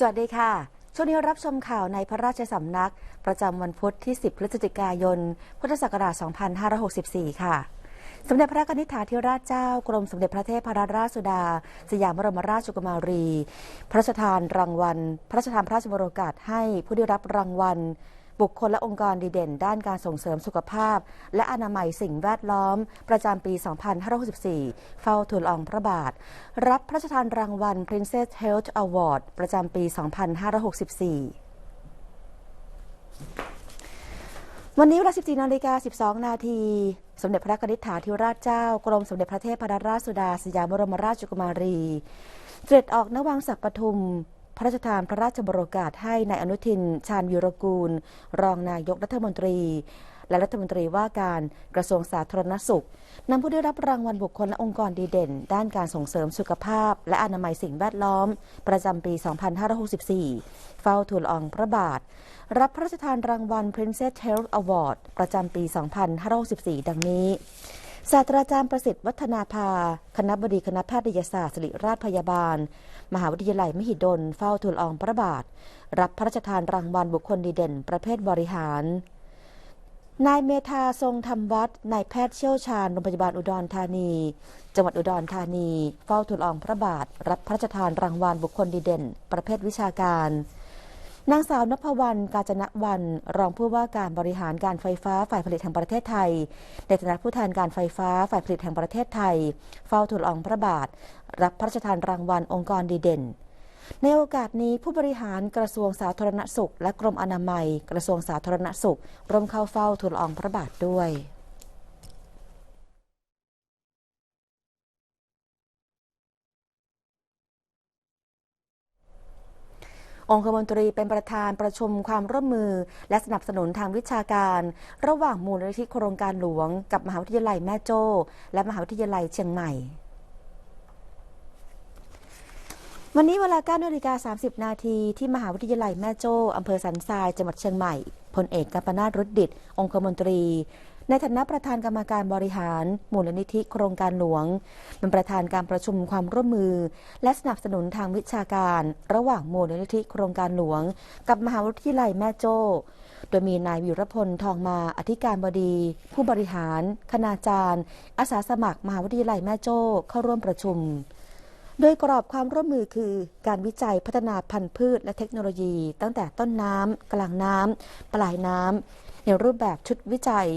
สวัสดีค่ะช่วงนี้รับชมข่าวในพระราชสำนัก ประจำวันพุธที่ 10 พฤศจิกายน พุทธศักราช 2564 ค่ะ สมเด็จพระนิธิธาธิราชเจ้ากรมสมเด็จพระเทพรัตนราชสุดา สยามบรมราชกุมารี พระราชทานรางวัล พระราชทานพระราชบรโอกาสให้ผู้ได้รับรางวัล บุคคลและองค์กรดีเด่น ด้านการส่งเสริมสุขภาพ และอนามัยสิ่งแวดล้อม ประจำปี 2564 เฝ้าทูลอองพระบาท รับพระราชทานรางวัล Princess Health Award ประจำปี 2564วันนี้เวลา 14นาฬิกา 12 นาที สมเด็จพระนิธิถาธิราชเจ้า กรมสมเด็จพระเทพรัตนราชสุดาสยามบรมราชกุมารี เสด็จออกนวังศักปทุม พระราชทานพระราชบรโอกาสให้ในายอนุทิน ชาญวิรกูล รองนายกรัฐมนตรี และรัฐมนตรีว่าการกระทรวงสาธารณสุขนำผู้ได้รับรางวัลบุคคลและองค์กรดีเด่น ด้านการส่งเสริมสุขภาพ และอนามัยสิ่งแวดล้อม ประจำปี 2564 เฝ้าทูลอองพระบาท รับพระราชทานรางวัล Princess Health Award ประจำปี 2564 ดังนี้ ศาสตราจารย์ประสิทธิ์วัฒนาภา คณะบดีคณะแพทยศาสตร์ศิริราชพยาบาล มหาวิทยาลัยมหิดล เฝ้าทูลอองพระบาท รับพระราชทานรางวัลบุคคลดีเด่น ประเภทบริหาร นายเมธาทรงธรรมวัฒน์นายแพทย์เชี่ยวชาญโรงพยาบาลอุดรธานี จังหวัดอุดรธานี เฝ้าทูลอองพระบาท รับพระราชทานรางวัลบุคคลดีเด่น ประเภทวิชาการ นางสาวนพวรรณกาญจนวัน รองผู้ว่าการบริหารการไฟฟ้าฝ่ายผลิตแห่งประเทศไทย ในฐานะผู้แทนการไฟฟ้าฝ่ายผลิตแห่งประเทศไทย เฝ้าทูลองพระบาท รับพระราชทานรางวัลองค์กรดีเด่น ในโอกาสนี้ผู้บริหารกระทรวงสาธารณสุข และกรมอนามัย กระทรวงสาธารณสุขร่วมเข้าเฝ้าทูลองพระบาทด้วย องคมนตรีเป็นประธานประชุมความร่วมมือ และสนับสนุนทางวิชาการ ระหว่างมูลนิธิโครงการหลวง กับมหาวิทยาลัยแม่โจ้ และมหาวิทยาลัยเชียงใหม่วันนี้เวลา9นาฬิกา30 นาทีที่มหาวิทยาลัยแม่โจ้อำเภอสันทรายจังหวัดเชียงใหม่พลเอกกัปนาตรุดดิตองคมนตรี ในฐานะประธานกรรมการบริหาร มูลนิธิโครงการหลวง เป็นประธานการประชุมความร่วมมือ และสนับสนุนทางวิชาการ ระหว่างมูลนิธิโครงการหลวง กับมหาวิทยาลัยแม่โจ้โดยมีนายวิรพลทองมาอธิการบดี ผู้บริหาร คณาจารย์ อาสาสมัคร มหาวิทยาลัยแม่โจ้เข้าร่วมประชุม โดยกรอบความร่วมมือคือการวิจัยพัฒนาพันธุ์พืชและเทคโนโลยี ตั้งแต่ต้นน้ำกลางน้ำปลายน้ำ ในรูปแบบชุดวิจัย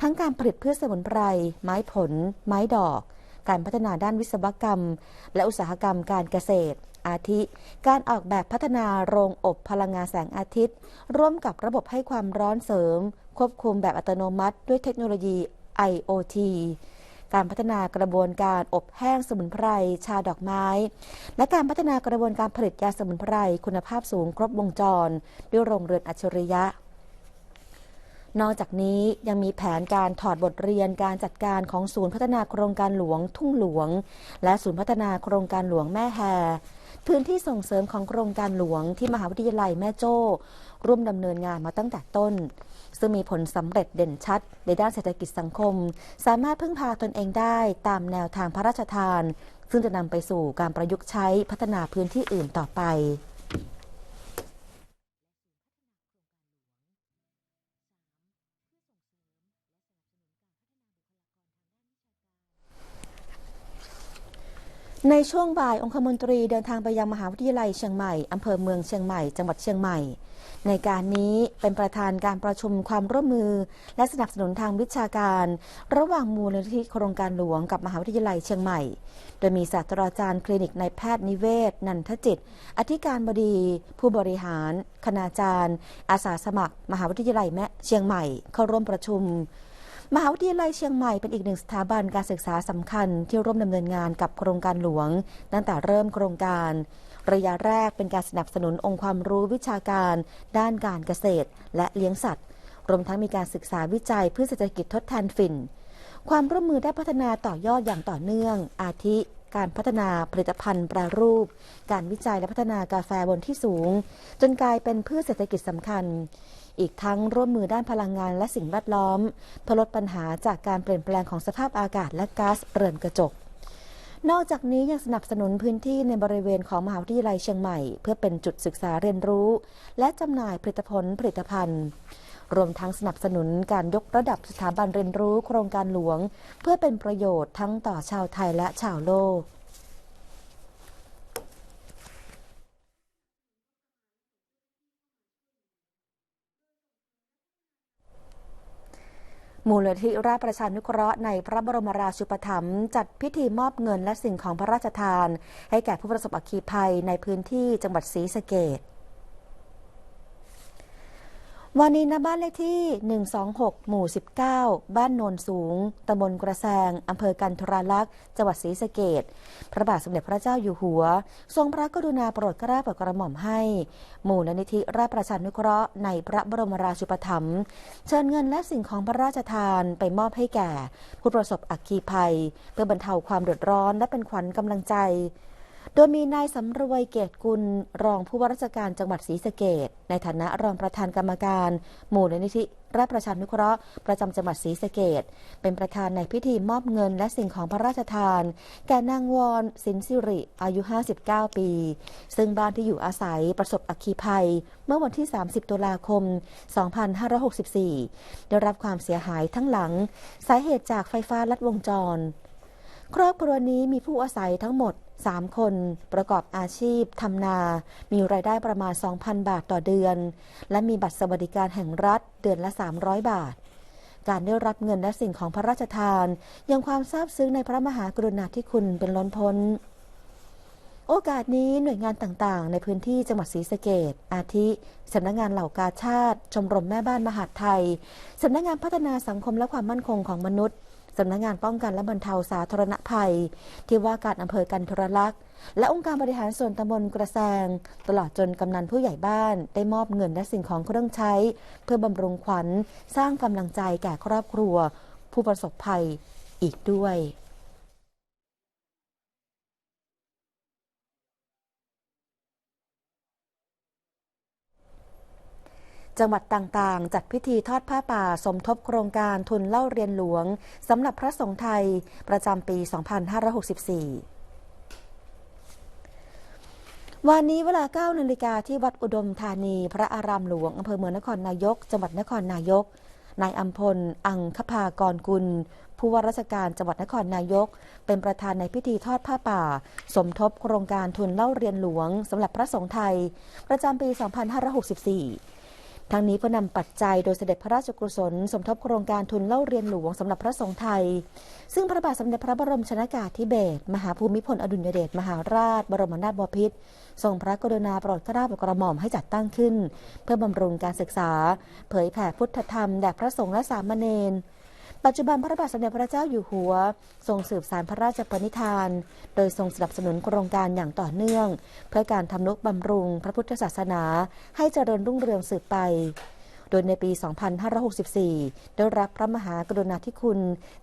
ทั้งการผลิตพืชสมุนไพร ไม้ผล ไม้ดอก การพัฒนาด้านวิศวกรรม และอุตสาหกรรมการเกษตร อาทิ การออกแบบพัฒนาโรงอบพลังงานแสงอาทิตย์ ร่วมกับระบบให้ความร้อนเสริม ควบคุมแบบอัตโนมัติด้วยเทคโนโลยี IoT การพัฒนากระบวนการอบแห้งสมุนไพร ชาดอกไม้ และการพัฒนากระบวนการผลิตยาสมุนไพร คุณภาพสูงครบวงจร ด้วยโรงเรือนอัจฉริยะ นอกจากนี้ยังมีแผนการถอดบทเรียนการจัดการของศูนย์พัฒนาโครงการหลวงทุ่งหลวง และศูนย์พัฒนาโครงการหลวงแม่แฮพื้นที่ส่งเสริมของโครงการหลวงที่มหาวิทยาลัยแม่โจ้ ร่วมดำเนินงานมาตั้งแต่ต้น ซึ่งมีผลสำเร็จเด่นชัด ในด้านเศรษฐกิจสังคม สามารถพึ่งพาตนเองได้ตามแนวทางพระราชทาน ซึ่งจะนำไปสู่การประยุกต์ใช้พัฒนาพื้นที่อื่นต่อไป ในช่วงบ่ายองคมนตรีเดินทางไปยังมหาวิทยาลัยเชียงใหม่ อำเภอเมืองเชียงใหม่ จังหวัดเชียงใหม่ ในการนี้เป็นประธานการประชุมความร่วมมือ และสนับสนุนทางวิชาการ ระหว่างมูลนิธิโครงการหลวงกับมหาวิทยาลัยเชียงใหม่ โดยมีศาสตราจารย์คลินิกในแพทย์นิเวศ นันทจิต อธิการบดี ผู้บริหาร คณาจารย์ อาสาสมัคร มหาวิทยาลัยแม่เชียงใหม่ เข้าร่วมประชุม มหาวิทยาลัยเชียงใหม่เป็นอีกหนึ่งสถาบันการศึกษาสำคัญที่ร่วมดำเนินงานกับโครงการหลวง ตั้งแต่เริ่มโครงการ ระยะแรกเป็นการสนับสนุนองค์ความรู้วิชาการ ด้านการเกษตร และเลี้ยงสัตว์ รวมทั้งมีการศึกษาวิจัยเพื่อเศรษฐกิจทดแทนฝิ่น ความร่วมมือได้พัฒนาต่อยอดอย่างต่อเนื่อง อาทิการพัฒนาผลิตภัณฑ์แปรรูป การวิจัยและพัฒนากาแฟบนที่สูง จนกลายเป็นพืชเศรษฐกิจสำคัญ อีกทั้งร่วมมือด้านพลังงานและสิ่งแวดล้อมเพื่อลดปัญหาจากการเปลี่ยนแปลงของสภาพอากาศและก๊าซเรือนกระจกนอกจากนี้ยังสนับสนุนพื้นที่ในบริเวณของมหาวิทยาลัยเชียงใหม่ เพื่อเป็นจุดศึกษาเรียนรู้ และจำหน่ายผลิตผลผลิตภัณฑ์ รวมทั้งสนับสนุนการยกระดับสถาบันเรียนรู้โครงการหลวง เพื่อเป็นประโยชน์ทั้งต่อชาวไทยและชาวโลก มูลนิธิราชประชานุเคราะห์ในพระบรมราชูปถัมภ์จัดพิธีมอบเงินและสิ่งของพระราชทาน ให้แก่ผู้ประสบอัคคีภัยในพื้นที่จังหวัดศรีสะเกด วันนี้ณบ้านเลขที่ 126 หมู่ 19 บ้านโนนสูง ตำบลกระแซง อำเภอกันทราลักษ์ จังหวัดศรีสะเกษพระบาทสมเด็จพระเจ้าอยู่หัว ทรงพระกรุณาโปรดเกล้าโปรดกระหม่อมให้ หมู่นิธิราชประชานุเคราะห์ในพระบรมราชูปถัมภ์ เชิญเงินและสิ่งของพระราชทานไปมอบให้แก่ ผู้ประสบอัคคีภัย เพื่อบรรเทาความเดือดร้อนและเป็นขวัญกำลังใจ โดยมีนายสำรวยเกตกุลรองผู้ว่าราชการจังหวัดศรีสะเกดในฐานะรองประธานกรรมการหมู่นิธิราชประชานุเคราะห์ประจำจังหวัดศรีสะเกดเป็นประธานในพิธีมอบเงินและสิ่งของพระราชทาน แก่นางวอนสินสิริอายุ 59 ปี ซึ่งบ้านที่อยู่อาศัยประสบอัคคีภัย เมื่อวันที่ 30 ตุลาคม 2564 ได้รับความเสียหายทั้งหลัง สาเหตุจากไฟฟ้าลัดวงจร ครอบครัวนี้มีผู้อาศัยทั้งหมด 3 คนประกอบอาชีพทำนา มีรายได้ประมาณ 2,000 บาทต่อเดือน และมีบัตรสวัสดิการแห่งรัฐเดือนละ 300 บาท การได้รับเงินและสิ่งของพระราชทาน ยังความซาบซึ้งในพระมหากรุณาธิคุณเป็นล้นพ้น โอกาสนี้หน่วยงานต่างๆ ในพื้นที่จังหวัดศรีสะเกดอาทิสำนักงานเหล่ากาชาติ ชมรมแม่บ้านมหาดไทยสำนักงานพัฒนาสังคมและความมั่นคงของมนุษย์ สำนักงานป้องกันและบรรเทาสาธารณภัย ที่ว่าการอำเภอกันทรลักษณ์ และองค์การบริหารส่วนตำบลกระแซง ตลอดจนกำนันผู้ใหญ่บ้าน ได้มอบเงินและสิ่งของเครื่องใช้ เพื่อบำรุงขวัญสร้างกำลังใจแก่ครอบครัว ผู้ประสบภัยอีกด้วย จังหวัดต่างๆ จัดพิธีทอดผ้าป่าสมทบโครงการทุนเล่าเรียนหลวงสำหรับพระสงฆ์ไทยประจำปี 2564วันนี้เวลา 9นาฬิกาที่วัดอุดมธานี พระอารามหลวงอำเภอเมืองนครนายก จังหวัดนครนายก นายอัมพล อังคภากรกุล ผู้ว่าราชการจังหวัดนครนายก เป็นประธานในพิธีทอดผ้าป่า สมทบโครงการทุนเล่าเรียนหลวงสำหรับพระสงฆ์ไทย ประจำปี 2564 ทั้งนี้เพื่อนำปัจจัยโดยเสด็จพระราชกุศล สมทบโครงการทุนเล่าเรียนหลวงสำหรับพระสงฆ์ไทย ซึ่งพระบาทสมเด็จพระบรมชนากาธิเบศรมหาภูมิพลอดุลยเดชมหาราช บรมนาถบพิตรทรงพระกรุณาโปรดเกล้าโปรดกระหม่อมให้จัดตั้งขึ้น เพื่อบำรุงการศึกษา เผยแผ่พุทธธรรมแด่พระสงฆ์และสามเณร ปัจจุบันพระบาทสมเด็จพระเจ้าอยู่หัว ทรงสืบสารพระราชปณิธาน โดยทรงสนับสนุนโครงการอย่างต่อเนื่อง เพื่อการทำนุบำรุงพระพุทธศาสนา ให้เจริญรุ่งเรืองสืบไป โดยในปี 2564 ได้รับพระมหากรุณาธิคุณ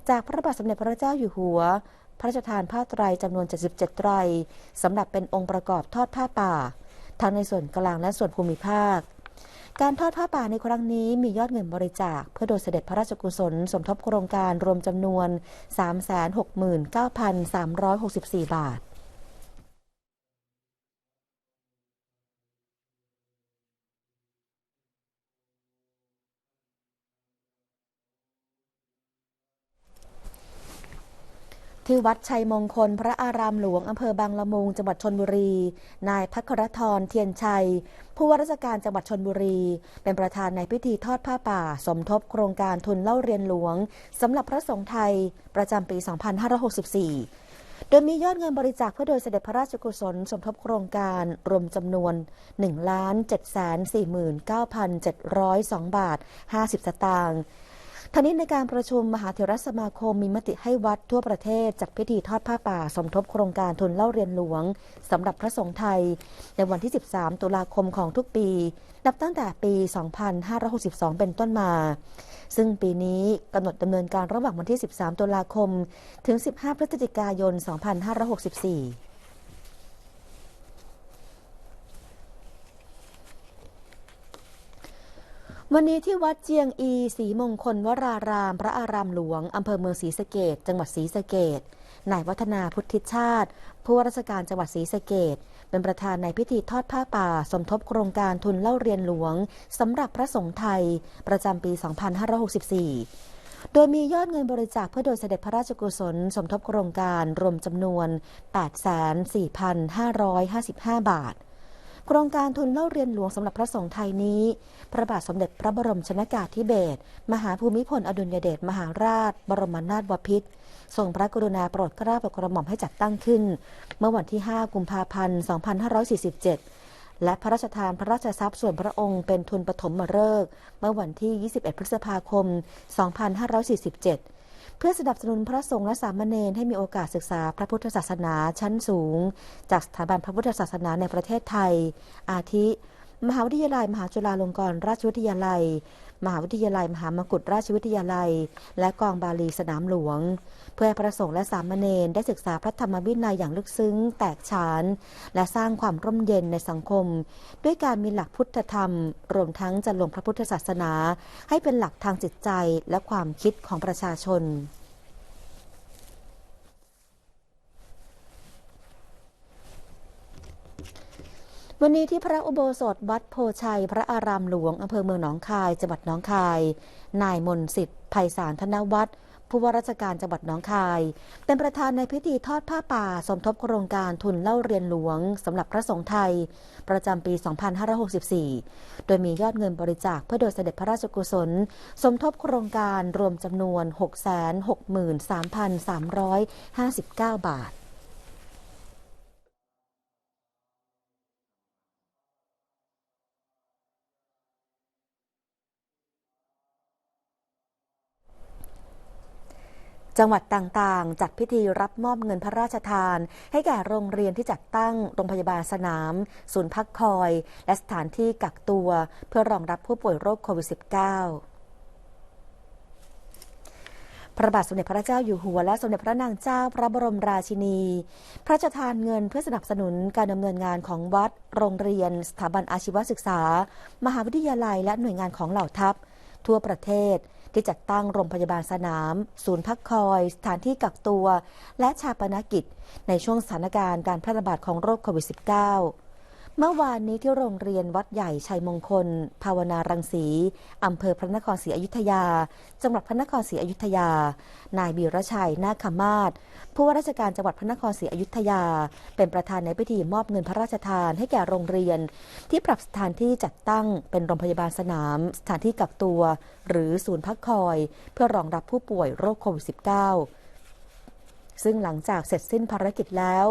จากพระบาทสมเด็จพระเจ้าอยู่หัว พระราชทานผ้าไตรจำนวน 77 ไตรสำหรับเป็นองค์ประกอบทอดผ้าป่า ทั้งในส่วนกลางและส่วนภูมิภาค การทอดผ้าป่าในครั้งนี้มียอดเงินบริจาค เพื่อโดยเสด็จพระราชกุศล สมทบโครงการรวมจำนวน 369,364 บาท ที่วัดชัยมงคลพระอารามหลวงอำเภอบางละมุงจังหวัดชนบุรี นายพัครทรเทียนชัย ผู้ว่าราชการจังหวัดชนบุรี เป็นประธานในพิธีทอดผ้าป่า สมทบโครงการทุนเล่าเรียนหลวงสำหรับพระสงฆ์ไทยประจำปี 2564โดยมียอดเงินบริจาคเพื่อโดยเสด็จพระราชกุศลสมทบโครงการรวมจำนวน 1,749,702 บาท 50 สตางค์ ทั้งนี้ในการประชุมมหาเถรสมาคมมีมติให้วัดทั่วประเทศจัดพิธีทอดผ้าป่า สมทบโครงการทุนเล่าเรียนหลวงสำหรับพระสงฆ์ไทย ในวันที่ 13 ตุลาคมของทุกปี นับตั้งแต่ปี 2562 เป็นต้นมา ซึ่งปีนี้กำหนดดำเนินการระหว่างวันที่ 13 ตุลาคม ถึง 15 พฤศจิกายน 2564 วันนี้ที่วัดเจียงอีศรีมงคลวราราม พระอารามหลวง อำเภอเมืองศรีสะเกดจังหวัดศรีสะเกดนายวัฒนาพุทธิชาติ ผู้ว่าราชการจังหวัดศรีสะเกดเป็นประธานในพิธีทอดผ้าป่า สมทบโครงการทุนเล่าเรียนหลวงสำหรับพระสงฆ์ไทย ประจำปี 2564 โดยมียอดเงินบริจาคเพื่อโดยเสด็จพระราชกุศล สมทบโครงการรวมจำนวน 84,555 บาท โครงการทุนเล่าเรียนหลวงสำหรับพระสงฆ์ไทยนี้ พระบาทสมเด็จพระบรมชนากาธิเบศรมหาภูมิพลอดุลยเดชมหาราช บรมนาถบพิตรทรงพระกรุณาโปรดเกล้าโปรดกระหม่อมให้จัดตั้งขึ้น เมื่อวันที่ 5 กุมภาพันธ์ 2547 และพระราชทานพระราชทรัพย์ส่วนพระองค์เป็นทุนปฐมฤกษ์เมื่อวันที่ 21 พฤษภาคม 2547 เพื่อสนับสนุนพระสงฆ์และสามเณรให้มีโอกาสศึกษาพระพุทธศาสนาชั้นสูง จากสถาบันพระพุทธศาสนาในประเทศไทย อาทิ มหาวิทยาลัย มหาจุฬาลงกรณราชวิทยาลัย มหาวิทยาลัยมหามกุฏราชวิทยาลัย และกองบาลีสนามหลวง เพื่อให้พระสงฆ์และสามเณรได้ศึกษาพระธรรมวินัยอย่างลึกซึ้ง แตกฉาน และสร้างความร่มเย็นในสังคม ด้วยการมีหลักพุทธธรรม รวมทั้งจะลงพระพุทธศาสนา ให้เป็นหลักทางจิตใจและความคิดของประชาชน วันนี้ที่พระอุโบสถวัดโพชัย พระอารามหลวงอำเภอเมืองหนองคาย จังหวัดหนองคาย นายมนสิทธิ์ไพศาลธนวัฒน์ผู้ว่าราชการจังหวัดหนองคาย เป็นประธานในพิธีทอดผ้าป่า สมทบโครงการทุนเล่าเรียนหลวงสำหรับพระสงฆ์ไทย ประจำปี 2564 โดยมียอดเงินบริจาคเพื่อโดยเสด็จพระราชกุศล สมทบโครงการรวมจำนวน 663,359 บาท จังหวัดต่างๆ จัดพิธีรับมอบเงินพระราชทาน ให้แก่โรงเรียนที่จัดตั้งโรงพยาบาลสนาม ศูนย์พักคอย และสถานที่กักตัว เพื่อรองรับผู้ป่วยโรคโควิด -19 พระบาทสมเด็จพระเจ้าอยู่หัวและสมเด็จพระนางเจ้าพระบรมราชินี พระราชทานเงินเพื่อสนับสนุนการดำเนินงานของวัด โรงเรียน สถาบันอาชีวศึกษา มหาวิทยาลัยและหน่วยงานของเหล่าทัพ ทั่วประเทศ ที่จัดตั้งโรงพยาบาลสนาม ศูนย์พักคอย สถานที่กักตัว และชาปนกิจ ในช่วงสถานการณ์การแพร่ระบาดของโรคโควิด -19 เมื่อวานนี้ที่โรงเรียนวัดใหญ่ชัยมงคล ภาวนารังสีอำเภอพระนครศรีอยุธยา จังหวัดพระนครศรีอยุธยา นายบีรชัยนาคมาศผู้ว่าราชการจังหวัดพระนครศรีอยุธยา เป็นประธานในพิธีมอบเงินพระราชทานให้แก่โรงเรียน ที่ปรับสถานที่จัดตั้งเป็นโรงพยาบาลสนาม สถานที่กักตัว หรือศูนย์พักคอย เพื่อรองรับผู้ป่วยโรคโควิด -19 ซึ่งหลังจากเสร็จสิ้นภารกิจแล้ว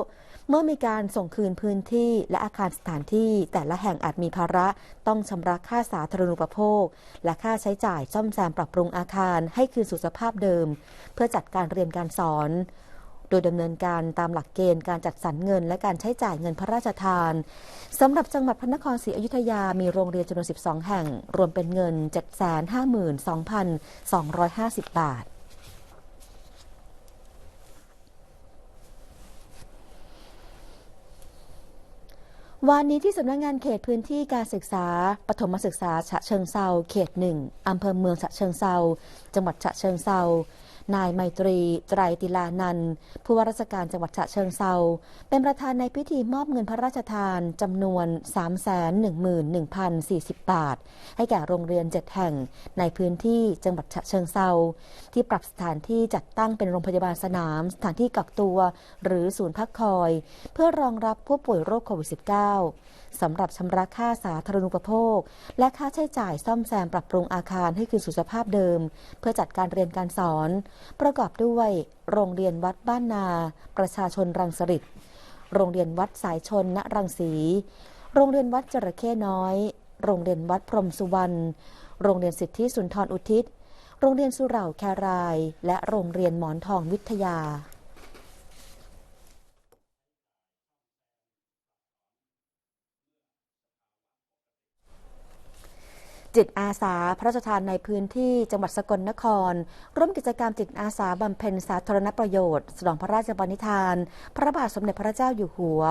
เมื่อมีการส่งคืนพื้นที่และอาคารสถานที่ แต่ละแห่งอาจมีภาระต้องชำระค่าสาธารณูปโภค และค่าใช้จ่ายซ่อมแซมปรับปรุงอาคารให้คืนสู่สภาพเดิม เพื่อจัดการเรียนการสอน โดยดำเนินการตามหลักเกณฑ์การจัดสรรเงิน และการใช้จ่ายเงินพระราชทานสำหรับจังหวัดพระนครศรีอยุธยามีโรงเรียนจำนวน 12 แห่ง รวมเป็นเงิน 752,250 บาท วันนี้ที่สำนักงงานเขตพื้นที่การศึกษา ปฐมศึกษาฉะเชิงเซาเขตหนึ่งอำเภอเมืองฉะเชิงเซาจังหวัดฉะเชิงเซา นายไมตรี ไตรติลานันผู้ว่าราชการจังหวัดฉะเชิงเซาเป็นประธานในพิธีมอบเงินพระราชทานจำนวน 311,040 บาท ให้แก่โรงเรียน 7 แห่งในพื้นที่จังหวัดฉะเชิงเซาที่ปรับสถานที่จัดตั้งเป็นโรงพยาบาลสนาม สถานที่กักตัว หรือศูนย์พักคอย เพื่อรองรับผู้ป่วยโรคโควิด -19 สำหรับชำระค่าสาธารณูปโภค และค่าใช้จ่ายซ่อมแซมปรับปรุงอาคารให้คืนสู่สภาพเดิม เพื่อจัดการเรียนการสอน ประกอบด้วย โรงเรียนวัดบ้านนา ประชาชนรังสฤษโรงเรียนวัดสายชนณรังสี โรงเรียนวัดจระเข้น้อย โรงเรียนวัดพรมสุวรรณ โรงเรียนสิทธิสุนทรอุทิศ โรงเรียนสุเหร่าแคราย และโรงเรียนหมอนทองวิทยา จิตอาสาพระราชทานในพื้นที่จังหวัดสกลนคร ร่วมกิจกรรมจิตอาสาบำเพ็ญสาธารณประโยชน์ สนองพระราชบัญญัติพระบาทสมเด็จพระเจ้าอยู่หัว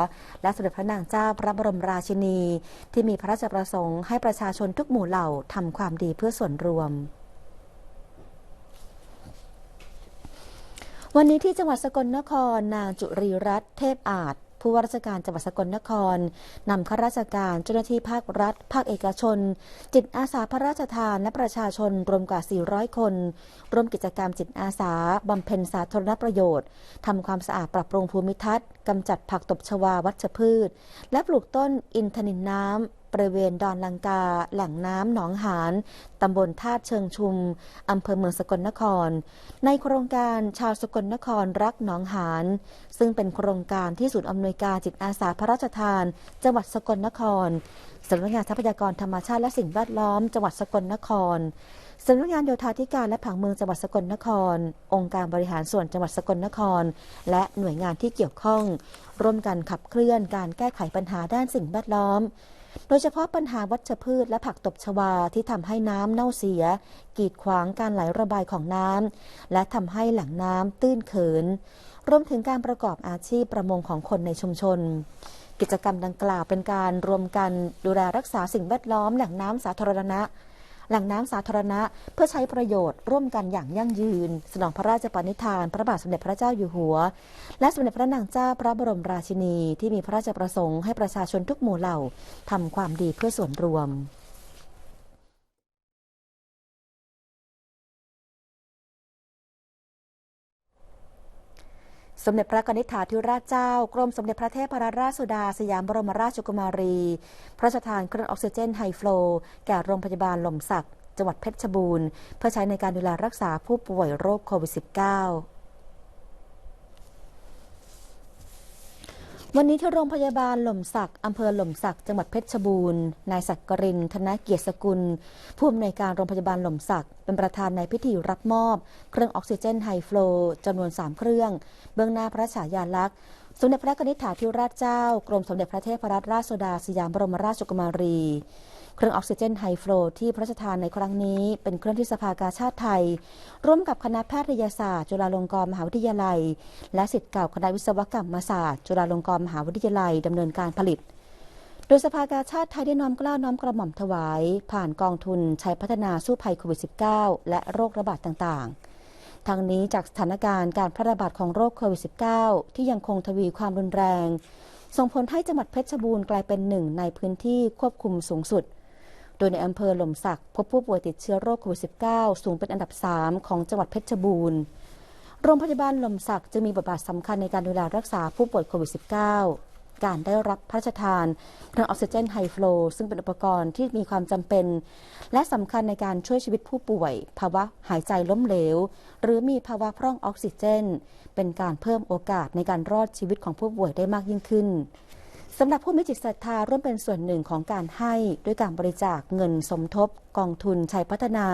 และสมเด็จพระนางเจ้าพระบรมราชินี ที่มีพระราชประสงค์ให้ประชาชนทุกหมู่เหล่าทำความดีเพื่อส่วนรวมวันนี้ที่จังหวัดสกลนคร นางจุรีรัตน์เทพอาจ ผู้ว่าราชการจังหวัดสกลนครนำข้าราชการเจ้าหน้าที่ภาครัฐ ภาคเอกชน จิตอาสาพระราชทานและประชาชนรวมกว่า 400 คน ร่วมกิจกรรมจิตอาสาบำเพ็ญสาธารณประโยชน์ทำความสะอาดปรับปรุงภูมิทัศน์กำจัดผักตบชวาวัชพืช และปลูกต้นอินทนินน้ำ บริเวณดอนลังกา แหล่งน้ำหนองหานตำบลธาตเชิงชุมอำเภอเมืองสกลนคร ในโครงการชาวสกลนครรักหนองหานซึ่งเป็นโครงการที่ศูนย์อำนวยการจิตอาสาพระราชทาน จังหวัดสกลนครสำนักงานทรัพยากรธรรมชาติและสิ่งแวดล้อมจังหวัดสกลนครสำนักงานโยธาธิการและผังเมืองจังหวัดสกลนคร องค์การบริหารส่วนจังหวัดสกลนคร และหน่วยงานที่เกี่ยวข้อง ร่วมกันขับเคลื่อนการแก้ไขปัญหาด้านสิ่งแวดล้อม โดยเฉพาะปัญหาวัชพืชและผักตบชวาที่ทำให้น้ำเน่าเสีย กีดขวางการไหลระบายของน้ำและทำให้แหล่งน้ำตื้นเขิน รวมถึงการประกอบอาชีพประมงของคนในชุมชน กิจกรรมดังกล่าวเป็นการรวมกันดูแลรักษาสิ่งแวดล้อมแหล่งน้ำสาธารณะ แหล่งน้ำสาธารณะ เพื่อใช้ประโยชน์ร่วมกันอย่างยั่งยืน สนองพระราชปณิธาน พระบาทสมเด็จพระเจ้าอยู่หัว และสมเด็จพระนางเจ้าพระบรมราชินี ที่มีพระราชประสงค์ให้ประชาชนทุกหมู่เหล่าทำความดีเพื่อส่วนรวม สมเด็จพระกนิษฐาธิราชเจ้า กรมสมเด็จพระเทพรราชสุดา สยามบรมราชกุมารี พระราชทานเครื่องออกซิเจนไฮฟลูแก่โรงพยาบาลหล่มสัก จังหวัดเพชรบูรณ์ เพื่อใช้ในการดูแลรักษาผู้ป่วยโรคโควิด -19 วันนี้ที่โรงพยาบาลหล่มสักอำเภอหล่มสัก จังหวัดเพชรบูรณ์ นายศักกรินธนเกียรติสกุล ผู้อำนวยการโรงพยาบาลหล่มสัก เป็นประธานในพิธีรับมอบ เครื่องออกซิเจนไฮฟลูจำนวน 3 เครื่อง เบื้องหน้าพระฉายาลักษณ์ สมเด็จพระนิธิถาธิราชเจ้า กรมสมเด็จพระเทพรัตนราชสุดาสยามบรมราชกุมารี เครื่องออกซิเจนไฮฟลูที่พระราชทานในครั้งนี้เป็นเครื่องที่สภากาชาติไทย ร่วมกับคณะแพทยศาสตร์ จุฬาลงกรณ์มหาวิทยาลัย และสิทธิ์เก่าคณะวิศวกรรมศาสตร์ จุฬาลงกรณ์มหาวิทยาลัยดำเนินการผลิต โดยสภากาชาติไทยได้น้อมเกล้าน้อมกระหม่อมถวาย ผ่านกองทุนใช้พัฒนาสู้ภัยโควิด -19 และโรคระบาดต่างๆทั้งนี้จากสถานการณ์การแพร่ระบาดของโรคโควิด -19 ที่ยังคงทวีความรุนแรง ส่งผลให้จังหวัดเพชรบูรณ์กลายเป็นหนึ่งในพื้นที่ควบคุมสูงสุด โดยในอำเภอหล่มสักพบผู้ป่วยติดเชื้อโรคโควิด -19 สูงเป็นอันดับ 3 ของจังหวัดเพชรบูรณ์ โรงพยาบาลหล่มสักจะมีบทบาทสำคัญในการดูแลรักษาผู้ป่วยโควิด -19 การได้รับพระราชทานเครื่องออกซิเจนไฮฟลูซึ่งเป็นอุปกรณ์ที่มีความจำเป็น และสำคัญในการช่วยชีวิตผู้ป่วย ภาวะหายใจล้มเหลว หรือมีภาวะพร่องออกซิเจน เป็นการเพิ่มโอกาสในการรอดชีวิตของผู้ป่วยได้มากยิ่งขึ้น สำหรับผู้มีจิตศรัทธาร่วมเป็นส่วนหนึ่งของการให้ด้วยการบริจาคเงินสมทบ กองทุนชัยพัฒนา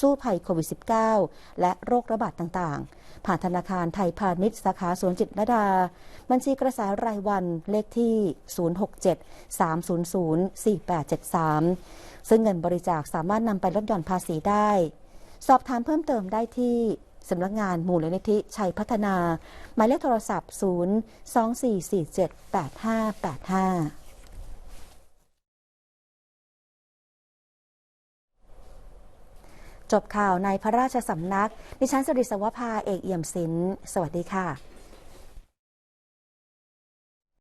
สู้ภัยโควิด -19 และโรคระบาดต่างๆ ผ่านธนาคารไทยพาณิชย์สาขาสวนจิตรดา บัญชีกระแสรายวันเลขที่ 067 300 4873 ซึ่งเงินบริจาคสามารถนำไปลดหย่อนภาษีได้ สอบถามเพิ่มเติมได้ที่ สำนักงานมูลนิธิชัยพัฒนา หมายเลขโทรศัพท์ 0 2447 8585จบข่าวในพระราชสำนัก ดิฉันสริศวภาเอกเอี่ยมศิลป์สวัสดีค่ะ